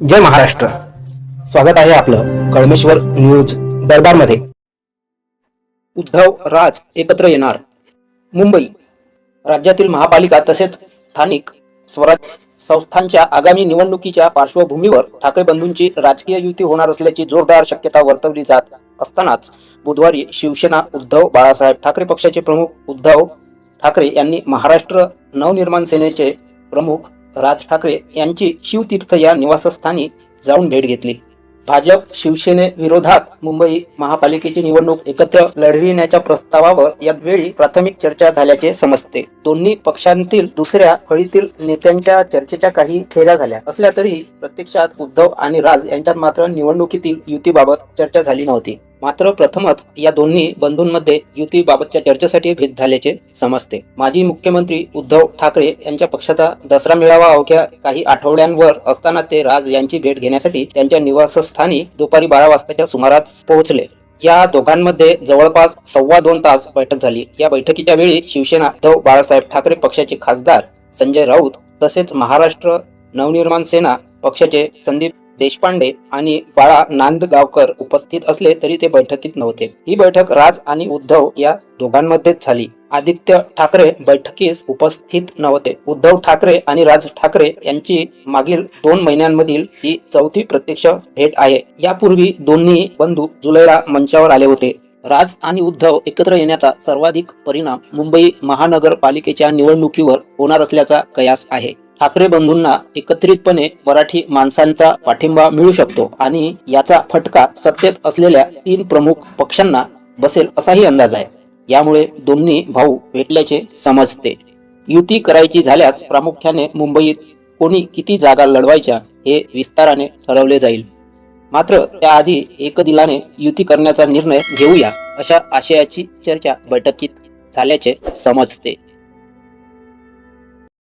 जय महाराष्ट्र. स्वागत आहे आपलं कळमेश्वर न्यूज दरबारमध्ये. उद्धव राज एकत्र येणार. मुंबई राज्यातील महापालिका तसेच स्थानिक स्वराज संस्थांच्या आगामी निवडणुकीच्या पार्श्वभूमीवर ठाकरे बंधूंची राजकीय युती होणार असल्याची जोरदार शक्यता वर्तवली जात असतानाच बुधवारी शिवसेना उद्धव बाळासाहेब ठाकरे पक्षाचे प्रमुख उद्धव ठाकरे यांनी महाराष्ट्र नवनिर्माण सेनेचे प्रमुख राज ठाकरे यांची शिवतीर्थ या निवासस्थानी जाऊन भेट घेतली. भाजप शिवसेनेविरोधात मुंबई महापालिकेची निवडणूक एकत्र लढविण्याच्या प्रस्तावावर यावेळी प्राथमिक चर्चा झाल्याचे समजते. दोन्ही पक्षांतील दुसऱ्या फळीतील नेत्यांच्या चर्चेच्या काही फेऱ्या झाल्या असल्या तरी प्रत्यक्षात उद्धव आणि राज यांच्यात मात्र निवडणुकीतील युतीबाबत चर्चा झाली नव्हती. मात्र प्रथमच या दोन्ही बंधूंमध्ये युतीबाबतच्या चर्चेसाठी भेट झाल्याचे समजते. माजी मुख्यमंत्री उद्धव ठाकरे यांच्या पक्षाचा दसरा मेळावा अवघ्या काही आठवड्यांवर असताना ते राज यांची भेट घेण्यासाठी त्यांच्या निवासस्थानी दुपारी बारा वाजताच्या सुमारास पोहोचले. या दोघांमध्ये जवळपास सव्वा दोन तास बैठक झाली. या बैठकीच्या वेळी शिवसेना उद्धव बाळासाहेब ठाकरे पक्षाचे खासदार संजय राऊत तसेच महाराष्ट्र नवनिर्माण सेना पक्षाचे संदीप देशपांडे आणि बाळा नांदगावकर उपस्थित असले तरी ते बैठकीत नव्हते. ही बैठक राज आणि उद्धव या दोघांमध्येच झाली. आदित्य ठाकरे बैठकीस उपस्थित नव्हते. उद्धव ठाकरे आणि राज ठाकरे यांची मागील दोन महिन्यांमधील ही चौथी प्रत्यक्ष भेट आहे. यापूर्वी दोन्ही बंधू जुलैला मंचावर आले होते. राज आणि उद्धव एकत्र येण्याचा सर्वाधिक परिणाम मुंबई महानगरपालिकेच्या निवडणुकीवर होणार असल्याचा कयास आहे. ठाकरे बंधूंना एकत्रितपणे मराठी माणसांचा पाठिंबा मिळू शकतो आणि याचा फटका सत्तेत असलेल्या तीन प्रमुख पक्षांना बसेल असाही अंदाज आहे. यामुळे दोन्ही भाऊ भेटल्याचे समजते. युती करायची झाल्यास प्रामुख्याने मुंबईत कोणी किती जागा लढवायच्या हे विस्ताराने ठरवले जाईल. मात्र त्याआधी एकदिलाने युती करण्याचा निर्णय घेऊया अशा आशयाची चर्चा बैठकीत झाल्याचे समजते.